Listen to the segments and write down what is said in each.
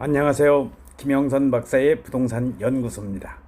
안녕하세요. 김영선 박사의 부동산 연구소입니다.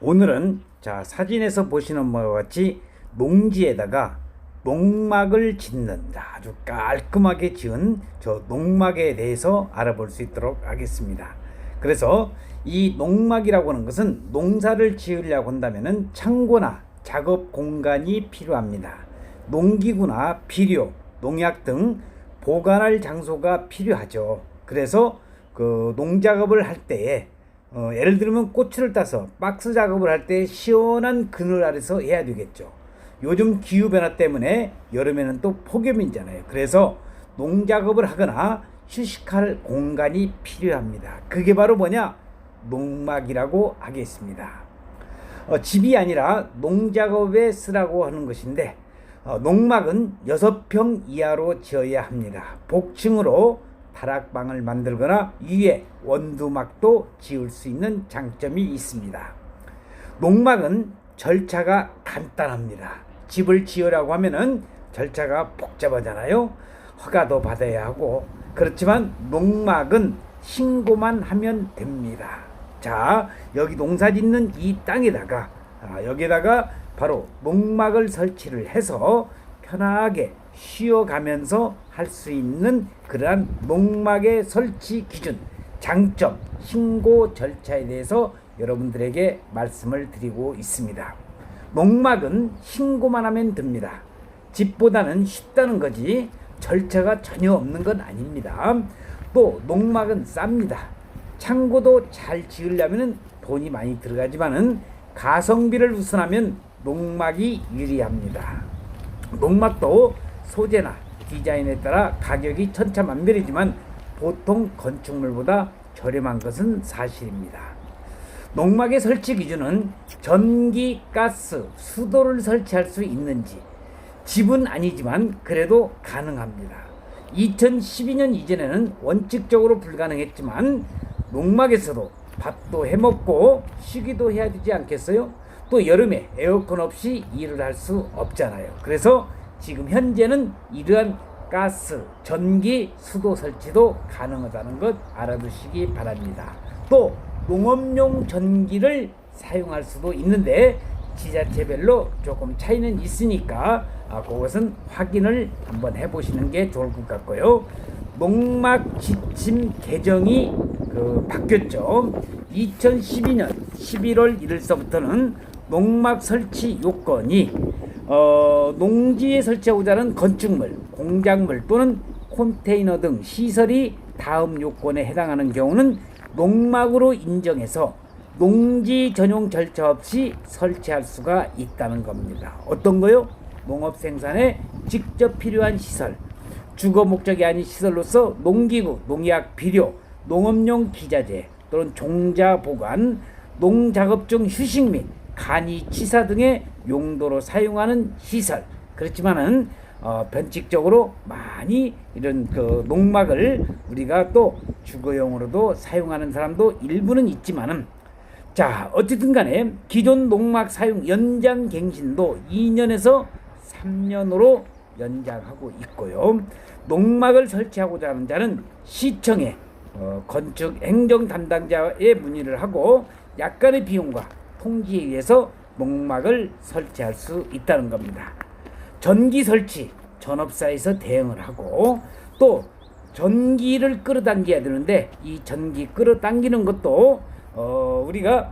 오늘은 자 사진에서 보시는 바와 같이 농지에다가 농막을 짓는 자, 아주 깔끔하게 지은 저 농막에 대해서 알아볼 수 있도록 하겠습니다. 그래서 이 농막이라고 하는 것은 농사를 지으려고 한다면은 창고나 작업 공간이 필요합니다. 농기구나 비료, 농약 등 보관할 장소가 필요하죠. 그래서 그 농작업을 할 때에 어, 예를 들면 고추를 따서 박스 작업을 할 때 시원한 그늘 아래서 해야 되겠죠. 요즘 기후 변화 때문에 여름에는 또 폭염이잖아요. 그래서 농작업을 하거나 휴식할 공간이 필요합니다. 그게 바로 뭐냐? 농막이라고 하겠습니다. 어, 집이 아니라 농작업에 쓰라고 하는 것인데 어, 농막은 6평 이하로 지어야 합니다. 복층으로 다락방을 만들거나 위에 원두막도 지을 수 있는 장점이 있습니다. 농막은 절차가 간단합니다. 집을 지으라고 하면은 절차가 복잡하잖아요. 허가도 받아야 하고 그렇지만 농막은 신고만 하면 됩니다. 자, 여기 농사 짓는 이 땅에다가 아, 여기다가 바로 농막을 설치를 해서 편하게 쉬어가면서 할 수 있는 그러한 농막의 설치 기준, 장점, 신고 절차에 대해서 여러분들에게 말씀을 드리고 있습니다. 농막은 신고만 하면 됩니다. 집보다는 쉽다는 거지 절차가 전혀 없는 건 아닙니다. 또 농막은 쌉니다. 창고도 잘 지으려면 돈이 많이 들어가지만은 가성비를 우선하면 농막이 유리합니다. 농막도 소재나 디자인에 따라 가격이 천차만별이지만 보통 건축물보다 저렴한 것은 사실입니다. 농막의 설치 기준은 전기, 가스, 수도를 설치할 수 있는지 집은 아니지만 그래도 가능합니다. 2012년 이전에는 원칙적으로 불가능했지만 농막에서도 밥도 해먹고 쉬기도 해야 되지 않겠어요? 또 여름에 에어컨 없이 일을 할 수 없잖아요. 그래서 지금 현재는 이러한 가스, 전기, 수도 설치도 가능하다는 것 알아두시기 바랍니다. 또 농업용 전기를 사용할 수도 있는데 지자체별로 조금 차이는 있으니까 아, 그것은 확인을 한번 해보시는 게 좋을 것 같고요. 농막 지침 개정이 그 바뀌었죠. 2012년 11월 1일서부터는 농막 설치 요건이 어, 농지에 설치하고자 하는 건축물, 공작물 또는 컨테이너 등 시설이 다음 요건에 해당하는 경우는 농막으로 인정해서 농지 전용 절차 없이 설치할 수가 있다는 겁니다. 어떤 거요? 농업 생산에 직접 필요한 시설, 주거 목적이 아닌 시설로서 농기구, 농약, 비료, 농업용 기자재 또는 종자 보관, 농작업 중 휴식 및 간이 치사 등의 용도로 사용하는 시설. 그렇지만은 어, 변칙적으로 많이 이런 그 농막을 우리가 또 주거용으로도 사용하는 사람도 일부는 있지만은 자 어쨌든 간에 기존 농막 사용 연장 갱신도 2년에서 3년으로 연장하고 있고요. 농막을 설치하고자 하는 자는 시청에 어, 건축 행정 담당자에 문의를 하고 약간의 비용과 통지에 의해서 농막을 설치할 수 있다는 겁니다. 전기 설치 전업사에서 대응을 하고 또 전기를 끌어당겨야 되는데 이 전기 끌어당기는 것도 어 우리가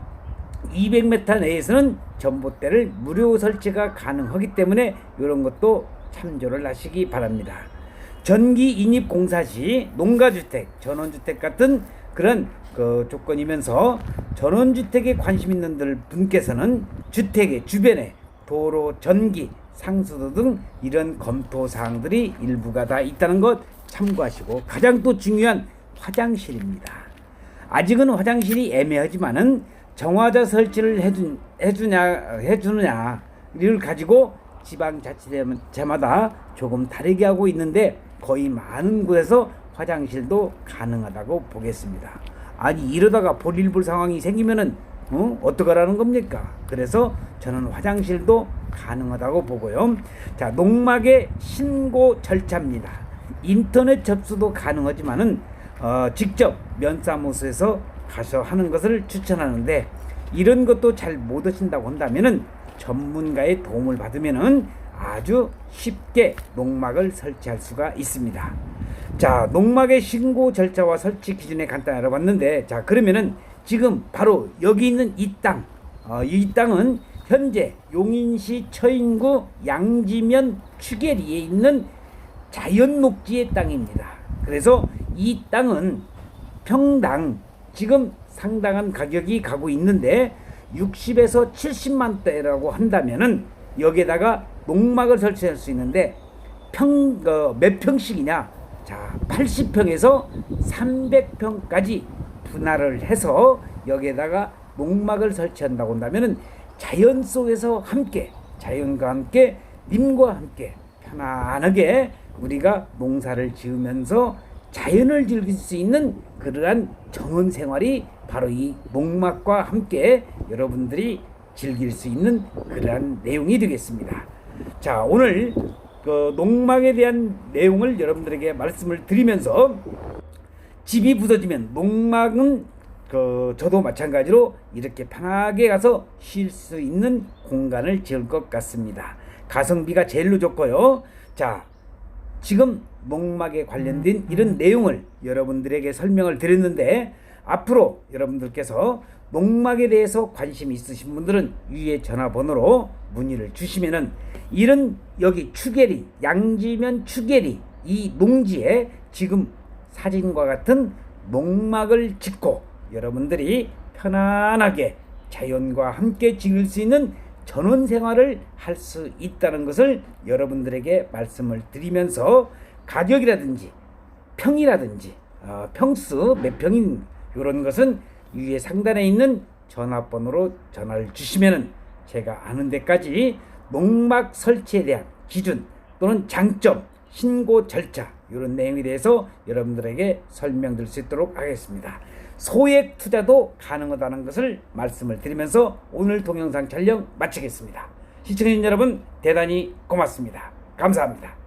200m 내에서는 전봇대를 무료 설치가 가능하기 때문에 이런 것도 참조를 하시기 바랍니다. 전기 인입 공사 시 농가주택, 전원주택 같은 그런 그 조건이면서 전원주택에 관심 있는 분께서는 주택의 주변에 도로, 전기, 상수도 등 이런 검토 사항들이 일부가 다 있다는 것 참고하시고 가장 또 중요한 화장실입니다. 아직은 화장실이 애매하지만은 정화자 설치를 해주, 해주냐 해주느냐를 가지고 지방자치제마다 조금 다르게 하고 있는데 거의 많은 곳에서 화장실도 가능하다고 보겠습니다. 아니 이러다가 볼일볼 상황이 생기면은 어? 어떡하라는 겁니까? 그래서 저는 화장실도 가능하다고 보고요. 자, 농막의 신고 절차입니다. 인터넷 접수도 가능하지만은 어, 직접 면사무소에서 가서 하는 것을 추천하는데 이런 것도 잘 못 하신다고 한다면은 전문가의 도움을 받으면은 아주 쉽게 농막을 설치할 수가 있습니다. 자, 농막의 신고 절차와 설치 기준에 간단히 알아봤는데, 자, 그러면은 지금 바로 여기 있는 이 땅, 어, 이 땅은 현재 용인시 처인구 양지면 추계리에 있는 자연 녹지의 땅입니다. 그래서 이 땅은 평당 지금 상당한 가격이 가고 있는데 60에서 70만 대라고 한다면은 여기에다가 농막을 설치할 수 있는데 평, 어, 몇 평씩이냐? 자, 80평에서 300평까지 분할을 해서 여기에다가 농막을 설치한다고 한다면은 자연 속에서 함께 자연과 함께 님과 함께 편안하게 우리가 농사를 지으면서 자연을 즐길 수 있는 그러한 정원 생활이 바로 이 농막과 함께 여러분들이 즐길 수 있는 그러한 내용이 되겠습니다. 자, 오늘 그 농막에 대한 내용을 여러분들에게 말씀을 드리면서 집이 부서지면 농막은 그 저도 마찬가지로 이렇게 편하게 가서 쉴 수 있는 공간을 지을 것 같습니다. 가성비가 제일로 좋고요. 자, 지금 농막에 관련된 이런 내용을 여러분들에게 설명을 드렸는데 앞으로 여러분들께서 농막에 대해서 관심이 있으신 분들은 위에 전화번호로 문의를 주시면은 이런 여기 추계리 양지면 추계리 이 농지에 지금 사진과 같은 농막을 짓고 여러분들이 편안하게 자연과 함께 즐길 수 있는 전원 생활을 할 수 있다는 것을 여러분들에게 말씀을 드리면서 가격이라든지 평이라든지 어, 평수 몇 평인 이런 것은 위에 상단에 있는 전화번호로 전화를 주시면은 제가 아는 데까지 농막 설치에 대한 기준 또는 장점, 신고 절차 이런 내용에 대해서 여러분들에게 설명드릴 수 있도록 하겠습니다. 소액 투자도 가능하다는 것을 말씀을 드리면서 오늘 동영상 촬영 마치겠습니다. 시청해주신 여러분 대단히 고맙습니다. 감사합니다.